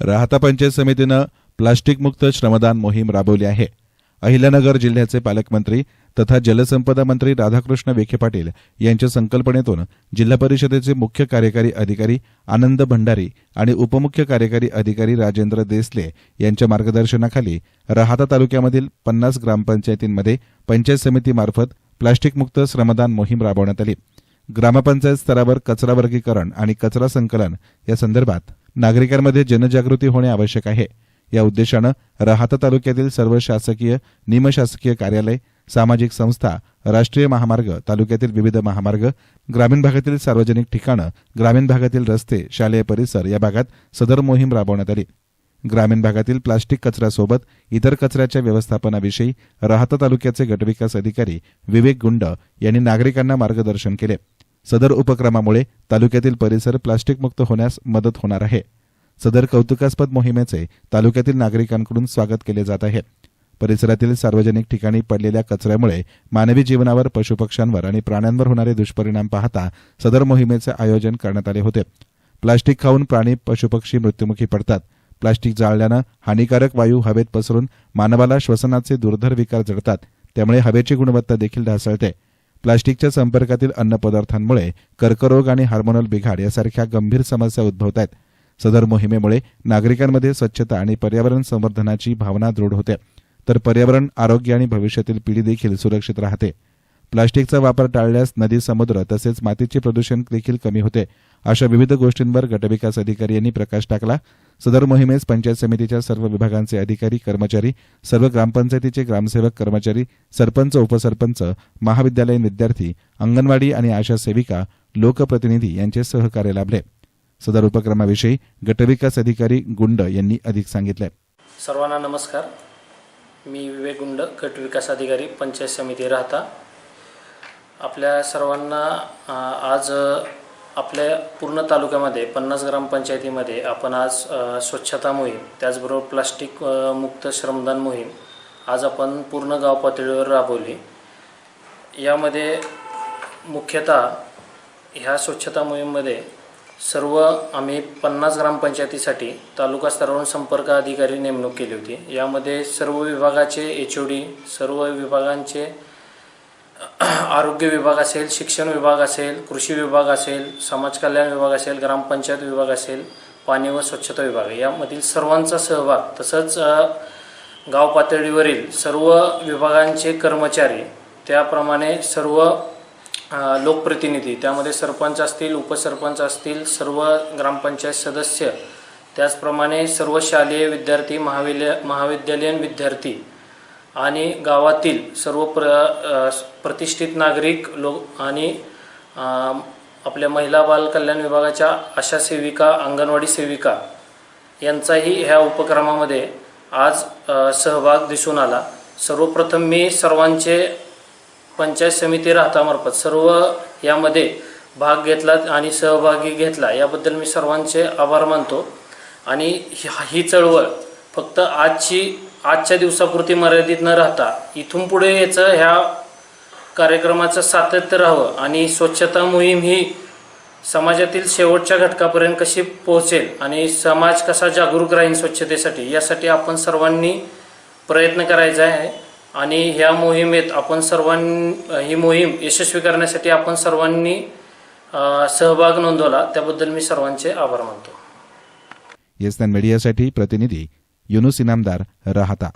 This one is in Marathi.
राहता पंचायत समितीनं प्लास्टिकमुक्त श्रमदान मोहीम राबवली आहे. अहिल्यानगर जिल्ह्याचे पालकमंत्री तथा जलसंपदा मंत्री राधाकृष्ण विखे पाटील यांच्या संकल्पनेतून जिल्हा परिषदेचे मुख्य कार्यकारी अधिकारी आनंद भंडारी आणि उपमुख्य कार्यकारी अधिकारी राजेंद्र देसले यांच्या मार्गदर्शनाखाली राहाता तालुक्यामधील पन्नास ग्रामपंचायतींमध्ये पंचायत समितीमार्फत प्लास्टिकमुक्त श्रमदान मोहीम राबवण्यात आली. ग्रामपंचायत स्तरावर कचरा वर्गीकरण आणि कचरा संकलन या संदर्भात नागरिकांमध्ये जनजागृती होणे आवश्यक आहे. या उद्देशानं राहत तालुक्यातील सर्व शासकीय निमशासकीय कार्यालय सामाजिक संस्था राष्ट्रीय महामार्ग तालुक्यातील विविध महामार्ग ग्रामीण भागातील सार्वजनिक ठिकाणं ग्रामीण भागातील रस्ते शालेय परिसर या भागात सदर मोहीम राबवण्यात आली. ग्रामीण भागातील प्लास्टिक कचऱ्यासोबत इतर कचऱ्याच्या व्यवस्थापनाविषयी राहता तालुक्याचे गटविकास अधिकारी विवेक गुंड यांनी नागरिकांना मार्गदर्शन केले. सदर उपक्रमामुळे तालुक्यातील परिसर प्लास्टिकमुक्त होण्यास मदत होणार आहे. सदर कौतुकास्पद मोहिमेचे तालुक्यातील नागरिकांकडून स्वागत केले जात आहे. परिसरातील सार्वजनिक ठिकाणी पडलेल्या कचऱ्यामुळे मानवी जीवनावर पशुपक्ष्यांवर आणि प्राण्यांवर होणारे दुष्परिणाम पाहता सदर मोहिमेचे आयोजन करण्यात आले होते. प्लास्टिक खाऊन प्राणी पशुपक्षी मृत्युमुखी पडतात. प्लास्टिक जाळल्यानं हानिकारक वायू हवेत पसरून मानवाला श्वसनाचे दुर्धर विकार जडतात. त्यामुळे हवेची गुणवत्ता देखील ढासळते. प्लास्टिकच्या संपर्कातील अन्नपदार्थांमुळे कर्करोग आणि हार्मोनल बिघाड यासारख्या गंभीर समस्या उद्भवत आहेत. सदर मोहिमेमुळे नागरिकांमध्ये स्वच्छता आणि पर्यावरण संवर्धनाची भावना दृढ होते. तर पर्यावरण आरोग्य आणि भविष्यातील पिढी देखील सुरक्षित राहते. प्लास्टिकचा वापर टाळल्यास नदी समुद्र तसेच मातीचे प्रदूषण देखील कमी होते. अशा विविध गोष्टींवर गटविकास अधिकारी यांनी प्रकाश टाकला. सदर मोहिमेस पंचायत समितीच्या सर्व विभागांचे अधिकारी कर्मचारी सर्व ग्रामपंचायतीचे ग्रामसेवक कर्मचारी सरपंच उपसरपंच महाविद्यालयीन विद्यार्थी अंगणवाडी आणि आशा सेविका लोकप्रतिनिधी यांचे सहकार्य लाभले. सदर उपक्रमाविषयी गटविकास अधिकारी गुंड यांनी अधिक सांगितले. सर्वांना नमस्कार. मी विवेक गुंड गट विकास अधिकारी पंचायत समिती राहता. आपल्या सर्वांना आज आपल्या पूर्ण तालुक्यामध्ये पन्नास ग्रामपंचायतीमध्ये आपण आज स्वच्छता मोहीम त्याचबरोबर प्लास्टिक मुक्त श्रमदान मोहीम आज आपण पूर्ण गाव पातळीवर राबवली. यामध्ये मुख्यतः ह्या स्वच्छता मोहीममध्ये सर्व आम्ही पन्नास ग्रामपंचायतीसाठी तालुका स्तरावरून संपर्क अधिकारी नेमणूक केली होती. यामध्ये सर्व विभागाचे एच ओ डी सर्व विभागांचे आरोग्य विभाग असेल शिक्षण विभाग असेल कृषी विभाग असेल समाज कल्याण विभाग असेल ग्रामपंचायत विभाग असेल पाणी व स्वच्छता विभाग. यामधील सर्वांचा सहभाग तसंच गाव पातळीवरील सर्व विभागांचे कर्मचारी त्याप्रमाणे सर्व लोकप्रतिनिधी त्यामध्ये सरपंच असतील उपसरपंच असतील सर्व ग्रामपंचायत सदस्य त्याचप्रमाणे सर्व शालेय विद्यार्थी महाविद्या महाविद्यालयीन विद्यार्थी आणि गावातील सर्व प्र प्रतिष्ठित नागरिक लोक आणि आपल्या महिला बाल कल्याण विभागाच्या आशा सेविका अंगणवाडी सेविका यांचाही ह्या उपक्रमामध्ये आज सहभाग दिसून आला. सर्वप्रथम मी सर्वांचे पंचायत समिती राहतामार्फत सर्व यामध्ये भाग घेतला आणि सहभागी घेतला. याबद्दल मी सर्वांचे आभार मानतो. आणि ही चळवळ फक्त आजची आजच्या दिवसापुरती मर्यादित न राहता इथून पुढे याचं ह्या कार्यक्रमाचं सातत्य राहावं आणि स्वच्छता मोहीम ही समाजातील शेवटच्या घटकापर्यंत कशी पोहोचेल आणि समाज कसा जागरूक राहील स्वच्छतेसाठी यासाठी आपण सर्वांनी प्रयत्न करायचा आहे. आणि ह्या मोहिमेत आपण सर्वां ही मोहीम यशस्वी करण्यासाठी आपण सर्वांनी सहभाग नोंदवला. त्याबद्दल मी सर्वांचे आभार मानतो. येस मीडियासाठी प्रतिनिधी युनुस इनामदार राहता.